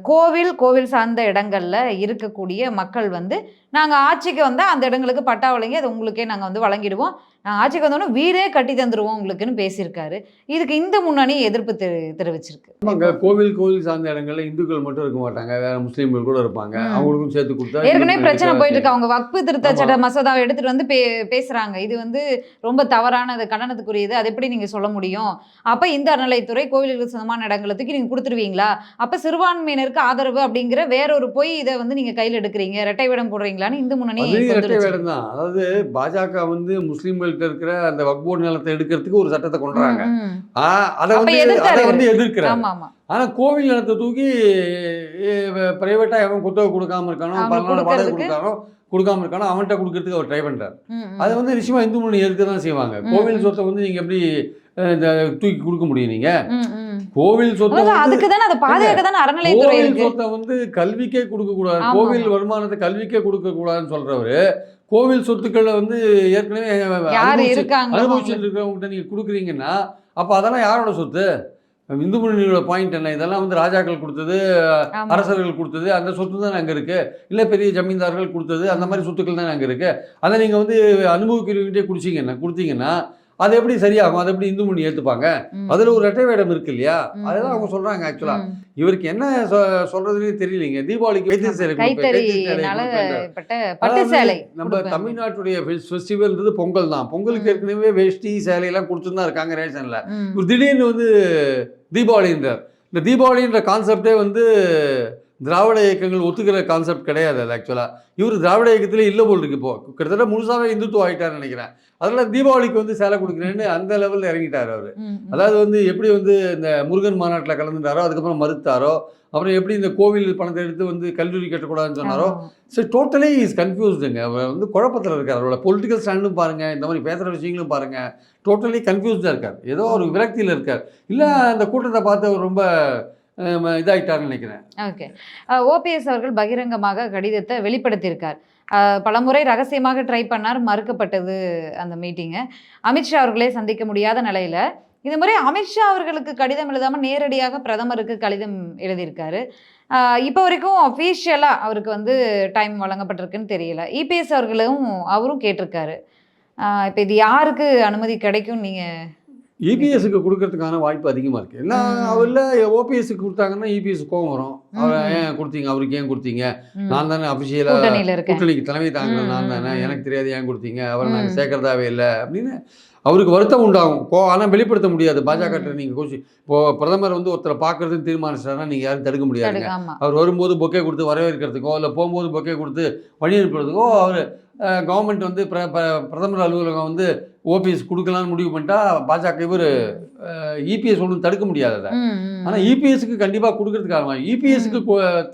கோவில் கோவில் சார்ந்த இடங்களில் இருக்கக்கூடிய மக்கள் வந்து நாங்கள் ஆட்சிக்கு வந்தால் அந்த இடங்களுக்கு பட்டா வழங்கி அது உங்களுக்கே நாங்கள் வந்து வழங்கிடுவோம். நாங்கள் ஆட்சிக்கு வந்தோடனே வீடே கட்டி தந்துருவோம் உங்களுக்குன்னு பேசியிருக்காரு. இதுக்கு இந்த முன்னணி எதிர்ப்பு தெரி தெரிவிச்சிருக்கு. ஆமாங்க கோவில் கோவில் சார்ந்த இடங்கள்ல இந்துக்கள் மட்டும் இருக்க மாட்டாங்க. வேற முஸ்லீம்கள் கூட இருப்பாங்க. அவங்களுக்கும் சேர்த்து கொடுத்தா ஏற்கனவே பிரச்சனை போயிட்டு இருக்கு. அவங்க வக்பு திருத்த. சட்ட மசோதாவை எடுத்துட்டு வந்து பே பேசுறாங்க. இது வந்து ரொம்ப தவறானது கண்டனத்துக்குரியது. அது எப்படி நீங்க சொல்ல முடியும்? அப்ப இந்த அறநிலைத்துறை கோவில்களுக்கு சொந்தமான இடங்களுக்கு நீங்க கொடுத்துருவீங்களா? அப்ப சிறுபான்மையினருக்கு ஆதரவு அப்படிங்கிற வேற ஒரு பொய் இதை வந்து நீங்க கையில் எடுக்கிறீங்க. ரெட்டை வேடம் போடுறீங்களான்னு இந்து முன்னணி கொந்தளிச்சிருக்கு. வேடம் தான் அதாவது பாஜக வந்து முஸ்லீம்கள்ட்ட இருக்கிற அந்த வக்போர்டு நிலத்தை எடுக்கிறதுக்கு ஒரு சட்டத்தை கொண்டுறாங்க. அதை வந்து அதை. வந்து எதிர்க்கிறாங்க ஆமா ஆமா ஆனா கோவில் நிலத்தை தூக்கி பிரைவேட்டா எவன் குத்தகை கொடுக்காம இருக்கானோ நாள் வாடகை கொடுக்கானோ கொடுக்காம இருக்கானோ அவன்கிட்ட கொடுக்கறதுக்கு அவர் ட்ரை ம். அது வந்து நிச்சயமா இந்து முன்னணி எதிர்க்க தான் செய்வாங்க. கோவில். சொத்தை வந்து நீங்க எப்படி இந்த தூக்கி கொடுக்க முடியும் நீங்க. கோவில் சொத்தை அதான் வந்து அதுக்கு தானே அதை பாதுகாக்க தானே அறநிலைத்துறை கோவில் சொத்தை வந்து கல்விக்கே கொடுக்க கூடாது கோவில் வருமானத்தை கல்விக்கே கொடுக்க கூடாதுன்னு சொல்றவரு கோவில் சொத்துக்களை வந்து ஏற்கனவே அனுபவிச்சுட்டு இருக்கிறவங்ககிட்ட நீங்க கொடுக்குறீங்கன்னா அப்ப அதெல்லாம் யாரோட சொத்து? இந்து முன்னணியோட பாயிண்ட் என்ன? இதெல்லாம் வந்து ராஜாக்கள் கொடுத்தது. அரசர்கள் கொடுத்தது அந்த சொத்து தானே அங்கே இருக்கு? இல்லை பெரிய ஜமீன்தார்கள் கொடுத்தது அந்த மாதிரி சொத்துக்கள் தானே அங்கே இருக்கு? அதை நீங்கள் வந்து அனுபவிக்கிறவங்கிட்டே குடிச்சிங்கன்னா கொடுத்தீங்கன்னா அது எப்படி சரியாகும்? அதை எப்படி இந்து முன்னணி ஏற்றுப்பாங்க. அதில் ஒரு ரெட்டை வேடம் இருக்கு இல்லையா. அதுதான் அவங்க சொல்கிறாங்க ஆக்சுவலாக. இவருக்கு என்ன சொல்றதுன்னே தெரியலீங்க. தீபாவளிக்கு கைத்தறி சேலை நம்ம. தமிழ்நாட்டுடைய ஃபெஸ்டிவல்ன்றது பொங்கல் தான். பொங்கலுக்கு. ஏற்கனவே வேஷ்டி சேலையெல்லாம் கொடுத்துட்டு தான் இருக்காங்க ரேஷனில். ஒரு திடீர்னு வந்து தீபாவளின்றார். இந்த தீபாவளின்ற கான்செப்டே வந்து திராவிட இயக்கங்கள் ஒத்துக்கிற கான்செப்ட் கிடையாது அது ஆக்சுவலாக இவர் திராவிட இயக்கத்திலே இல்லை போல் இருக்கு இப்போ. கிட்டத்தட்ட முழுசாவே இந்துத்துவம் ஆகிட்டார்னு நினைக்கிறேன். அதெல்லாம் தீபாவளிக்கு வந்து சேலை கொடுக்குறேன்னு அந்த லெவலில் இறங்கிட்டார் அவர். அதாவது வந்து எப்படி வந்து இந்த முருகன் மாநாட்டில் கலந்துட்டாரோ அதுக்கப்புறம் மறுத்தாரோ அப்புறம் எப்படி இந்த கோவில் பணத்தை எடுத்து வந்து கல்லூரி கட்டக்கூடாதுன்னு சொன்னாரோ. சரி டோட்டலி இஸ் கன்ஃபியூஸ்டுங்க அவர் வந்து குழப்பத்தில் இருக்கார். அவரோட பொலிட்டிக்கல் ஸ்டாண்டும் பாருங்கள் இந்த மாதிரி பேசுகிற விஷயங்களும் பாருங்கள் டோட்டலி கன்ஃபியூஸ்டாக இருக்கார். ஏதோ ஒரு விரக்தியில் இருக்கார். இல்லை அந்த கூட்டத்தை பார்த்து அவர் ரொம்ப அஹ், இதாயிட்டாருன்னு நினைக்கிறேன். ஓகே. ஓபிஎஸ் அவர்கள் பகிரங்கமாக கடிதத்தை வெளிப்படுத்தியிருக்கார். பலமுறை ரகசியமாக ட்ரை பண்ணார் மறுக்கப்பட்டது அந்த மீட்டிங்கை அமித்ஷா அவர்களே சந்திக்க முடியாத நிலையில் இந்த முறை அமித்ஷா அவர்களுக்கு கடிதம் எழுதாமல் நேரடியாக பிரதமருக்கு கடிதம் எழுதியிருக்காரு. இப்போ வரைக்கும் அஃபீஷியலாக அவருக்கு வந்து டைம் வழங்கப்பட்டிருக்குன்னு தெரியல. இபிஎஸ் அவர்களும் அவரும் கேட்டிருக்காரு. இப்போ இது யாருக்கு அனுமதி கிடைக்கும் நீங்கள் இபிஎஸ்க்கு கொடுக்கறதுக்கான வாய்ப்பு அதிகமாக இருக்குது ம். அவரில் ஓபிஎஸ்க்கு கொடுத்தாங்கன்னா இபிஎஸ் கோவம் வரும். அவர். ஏன் கொடுத்தீங்க? அவருக்கு ஏன் கொடுத்தீங்க? நான் தானே அஃபிஷியலாக கூட்டணிக்கு தலைமை தாங்குறது நான் தானே. எனக்கு தெரியாது ஏன் கொடுத்தீங்க? அவரை. நாங்கள் சேர்க்கறதாவே இல்லை அப்படின்னு அவருக்கு வருத்தம் உண்டாகும். கோ ஆனால் வெளிப்படுத்த முடியாது. பாஜக. நீங்கள் கோச்சு இப்போ பிரதமர் வந்து ஒருத்தரை பார்க்கறதுன்னு தீர்மானிச்சாருன்னா நீங்கள் யாரும் தடுக்க முடியாதுங்க அவர் வரும்போது பொக்கே கொடுத்து வரவேற்கிறதுக்கோ இல்லை போகும்போது பொக்கே கொடுத்து வழி அனுப்புறதுக்கோ அவர் கவர்மெண்ட் வந்து பிர- பிரதமர் அலுவலகம் வந்து ஓபிஎஸ் கொடுக்கலாம்னு முடிவு பண்ணிட்டா பாஜக இவர் இபிஎஸ் ஒன்றும் தடுக்க முடியாது அதை ம், ம். ஆனால் இபிஎஸ்க்கு கண்டிப்பாக கொடுக்கறதுக்கான வாய்ப்பு இபிஎஸ்க்கு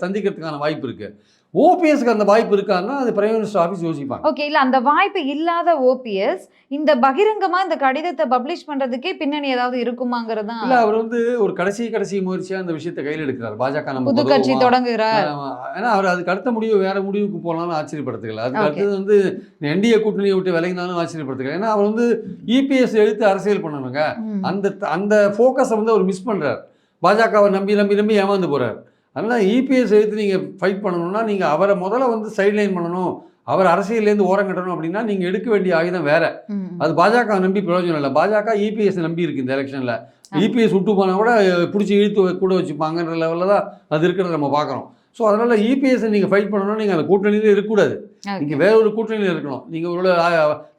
தந்திக்கிறதுக்கான வாய்ப்பு இருக்கு. ஓபிஎஸ்க்கு அந்த வாய்ப்பு இருக்கான்னா அது பிரைம் மினிஸ்டர் ஆஃபீஸ் யோசிப்பாங்க ஓகே இல்ல அந்த வாய்ப்பு இல்லாத ஓபிஎஸ் இந்த பகிரங்கமா இந்த கடிதத்தை பப்ளிஷ் பண்றதுக்கே பின்னணி ஏதாவது இருக்குமாங்கிறது தான் இல்ல அவர் வந்து ஒரு கடைசி கடைசி முயற்சியா அந்த விஷயத்தை கையில் எடுக்கிறார் பாஜக நம்ம புது கட்சி? தொடங்குகிறார். ஏன்னா அவர் அதுக்கு அடுத்த முடிவு வேற முடிவுக்கு போனாலும் ஆச்சரியப்படுத்துக்கல அதுக்கு. அடுத்தது வந்து என்டிஏ கூட்டணியை விட்டு விலகினாலும் ஆச்சரியப்படுத்துக்கல ஏன்னா அவர் வந்து இபிஎஸ் எழுத்து அரசியல் பண்ணணுங்க. அந்த அந்த ஃபோக்கஸை வந்து அவர் மிஸ் பண்றார் பாஜகவை நம்பி நம்பி நம்பி ஏமாந்து போறார் அதனால இபிஎஸ் எழுத்து நீங்க ஃபைட் பண்ணணும்னா நீங்க அவரை முதல்ல வந்து சைட்லைன் பண்ணணும். அவர் அரசியல்லேருந்து ஓரம் கட்டணும் அப்படின்னா நீங்க எடுக்க வேண்டிய ஆயுதம் வேற. அது பாஜக நம்பி பிரயோஜனம் இல்லை. பாஜக இபிஎஸ் நம்பி இருக்கு இந்த எலெக்ஷனில் இபிஎஸ் விட்டு போனால் கூட பிடிச்சி இழுத்து கூட வச்சுப்பாங்கன்ற லெவலில் தான் அது இருக்கிறத நம்ம பார்க்குறோம். ஸோ அதனால் இபிஎஸ் நீங்கள் ஃபைட் பண்ணணும்னா நீங்கள் அந்த கூட்டணியிலே இருக்கக்கூடாது. நீங்கள் வேற ஒரு கூட்டணியில் இருக்கணும். நீங்கள் ஒரு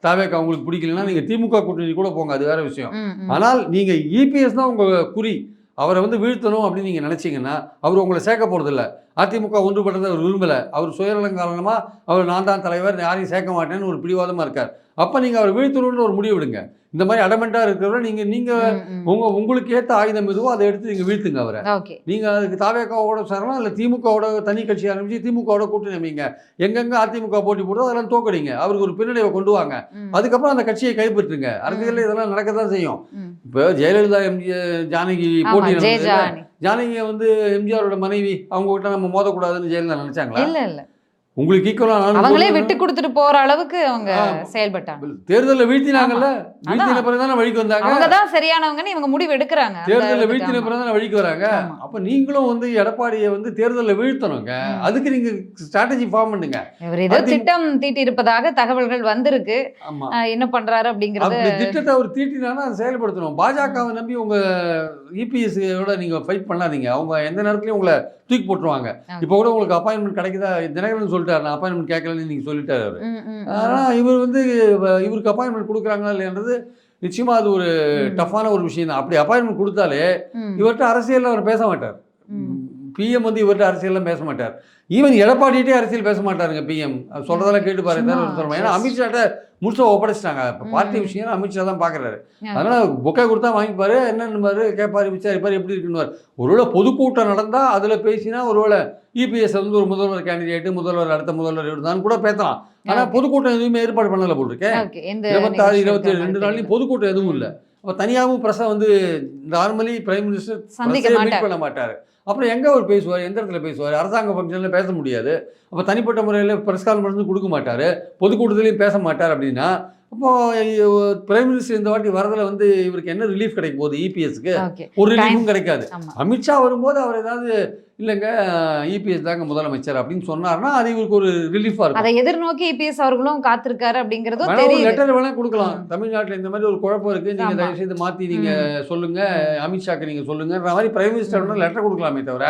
தாவேக்கா உங்களுக்கு பிடிக்கலன்னா நீங்கள் திமுக கூட்டணி கூட போங்க. அது வேற விஷயம். ஆனால் நீங்கள் இபிஎஸ் தான் உங்கள் குறி. அவரை வந்து வீழ்த்தணும் அப்படின்னு நீங்கள் நினச்சிங்கன்னா அவர் உங்களை சேர்க்க போகிறதில்ல அதிமுக ஒன்றுபட்டதை அவர் விரும்பலை. அவர் சுயநலம் காரணமாக அவர் நான் தான் தலைவர் யாரையும் சேர்க்க மாட்டேன்னு ஒரு பிடிவாதமாக இருக்கார். அப்போ நீங்கள் அவர் வீழ்த்தணும்னு ஒரு முடிவு எடுங்க. இந்த மாதிரி அடமெண்ட்டாக இருக்கிறவரை நீங்கள் நீங்கள். உங்கள் உங்களுக்கு ஏற்ற ஆயுதம் எதுவோ அதை எடுத்து நீங்கள் வீழ்த்துங்க அவரை. நீங்கள் அதுக்கு தாவேக்காவோட சேரலாம் இல்லை திமுகவோட தனி கட்சி ஆரம்பிச்சு திமுகவோட கூட்டணி அமைங்க. எங்கெங்கே அதிமுக போட்டி போடுறதோ அதெல்லாம் தோக்கடிங்க. அவருக்கு ஒரு பின்னடைவை கொண்டு வாங்க. அதுக்கப்புறம் அந்த கட்சியை கைப்பற்றுங்க. அரசியலில் இதெல்லாம் நடக்க தான் செய்யும். இப்போ ஜெயலலிதா எம்ஜிஆர் ஜானகி போட்டி ஜெய நடந்ததுல, ஜானி ஜானகியை வந்து எம்ஜிஆரோட மனைவி அவங்க கிட்ட நம்ம மோதக்கூடாதுன்னு ஜெயலலிதா நினைச்சாங்களா? இல்ல இல்ல. உங்களுக்கு ஈக்குவலா அவங்களே விட்டு கொடுத்துட்டு போற அளவுக்கு அவங்க. செயல்பட்டாங்க. தேர்தலில் வீழ்த்தினாங்கல்ல வீழ்த்தின பிறகு தானே வழிக்கு வந்தாங்க? அவங்க தான் சரியானவங்கன்னு இவங்க முடிவு எடுக்கிறாங்க. தேர்தலில். வீழ்த்தின பிறகு தானே வழிக்கு வராங்க. அப்ப நீங்களும் வந்து எடப்பாடியை வந்து தேர்தலில் வீழ்த்தணுங்க. அதுக்கு நீங்க ஸ்ட்ராட்டஜி ஃபார்ம் பண்ணுங்க. இவர் ஏதோ திட்டம் தீட்டி இருப்பதாக தகவல்கள் வந்திருக்கு. என்ன பண்றாரு அப்படிங்கறது அப்படி திட்டத்தை அவர் தீட்டினானா அதை செயல்படுத்தணும். பாஜகவை நம்பி உங்க இபிஎஸ் ஓட நீங்க ஃபைட் பண்ணாதீங்க. அவங்க எந்த நேரத்துலயும் உங்களை தூக்கி போட்டுருவாங்க. இப்போ கூட உங்களுக்கு அப்பாயின்மெண்ட் கிடைக்குதா? தினகரன் சொல்லிட்டாரு நான் அப்பாயின்மெண்ட் கேட்கலன்னு நீங்க சொல்லிட்டாரு அவரு ம், ம், ம். ஆனா இவர் வந்து இவருக்கு அப்பாயின்மெண்ட் கொடுக்குறாங்களா இல்லைன்றது நிச்சயமா அது ஒரு. டஃப்பான ஒரு விஷயம் தான் அப்படி அப்பாயின்மெண்ட் கொடுத்தாலே இவர்கிட்ட அரசியல்ல அவர் பேச மாட்டார். பிஎம் வந்து இவர்கிட்ட அரசியல்லாம் பேச மாட்டார் ஈவன் எடப்பாடிட்டே அரசியல் பேச மாட்டாருங்க பிஎம் சொல்றதெல்லாம் கேட்டு பாரு சொல்லுவாங்க ஏன்னா அமித்ஷாட்ட முழுசா ஒப்படைச்சிட்டாங்க. இப்போ. பார்ட்டி விஷயம் அமித்ஷா தான் பார்க்குறாரு. அதனால பொக்கை கொடுத்தா வாங்கிப்பாரு என்னன்னு கேட்பாரு விசாரிப்பாரு எப்படி இருக்குன்னு ஒருவேளை பொதுக்கூட்டம் நடந்தா அதுல பேசினா ஒருவேளை இபிஎஸ் வந்து ஒரு முதல்வர் கேண்டிடேட் முதல்வர் அடுத்த முதல்வர் இருந்தான்னு கூட பேசலாம். ஆனா Okay. பொதுக்கூட்டம் எதுவுமே ஏற்பாடு பண்ணல எந்த இருபத்தாறு இருக்க ரெண்டு நாள்லையும் பொதுக்கூட்டம் எதுவும் இல்லை. அப்போ தனியாகவும் பிரஸை வந்து நார்மலி பிரைம் மினிஸ்டர் சந்திக்க மீட் பண்ண மாட்டார். அப்புறம் எங்கே அவர் பேசுவார்? எந்த இடத்துல பேசுவார்? அரசாங்க ஃபங்க்ஷனில் பேச முடியாது. அப்போ தனிப்பட்ட முறையில் பிரஸ் கான்ஃபரன்ஸும் கொடுக்க மாட்டார். பொதுக்கூட்டத்துலையும் பேச மாட்டார் அப்படின்னா அப்போ பிரைம் மினிஸ்டர் இந்த வாட்டி வரதுல வந்து இவருக்கு என்ன ரிலீஃப் கிடைக்க போகுது இபிஎஸ்க்கு ஓகே. ஒரு ரிலீஃபும் கிடைக்காது. அமித்ஷா வரும்போது அவர் ஏதாவது இல்லைங்க இபிஎஸ் தாங்க முதலமைச்சர் அப்படின்னு சொன்னார்னா அது இவருக்கு ஒரு ரிலீஃபாக இருக்கும். அதை எதிர்நோக்கி இபிஎஸ் அவர்களும் காத்திருக்காரு அப்படிங்கறதும் வேணா ஒரு லெட்டர் வேணா கொடுக்கலாம். தமிழ்நாட்டுல இந்த மாதிரி ஒரு குழப்பம் இருக்கு. நீங்க. தயவு செய்து மாத்தி நீங்க சொல்லுங்க. அமித்ஷாக்கு நீங்க சொல்லுங்கன்ற மாதிரி பிரைம் மினிஸ்டர் வேணா லெட்டர் கொடுக்கலாமே தவிர.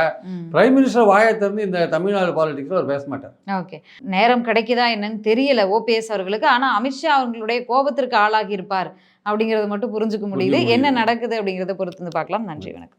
பிரைம் மினிஸ்டர் வாயை திறந்து இந்த தமிழ்நாடு பாலிடிக்ஸ்ல அவர் பேச மாட்டார். ஓகே. நேரம் கிடைக்குதா என்னன்னு தெரியல ஓபிஎஸ் அவர்களுக்கு. ஆனா அமித்ஷா அவர்களுடைய கோபத்திற்கு ஆளாகி இருப்பார் அப்படிங்கறது மட்டும் புரிஞ்சுக்க முடியுது. என்ன. நடக்குது அப்படிங்கறத பொறுத்து வந்து பார்க்கலாம். நன்றி. வணக்கம்.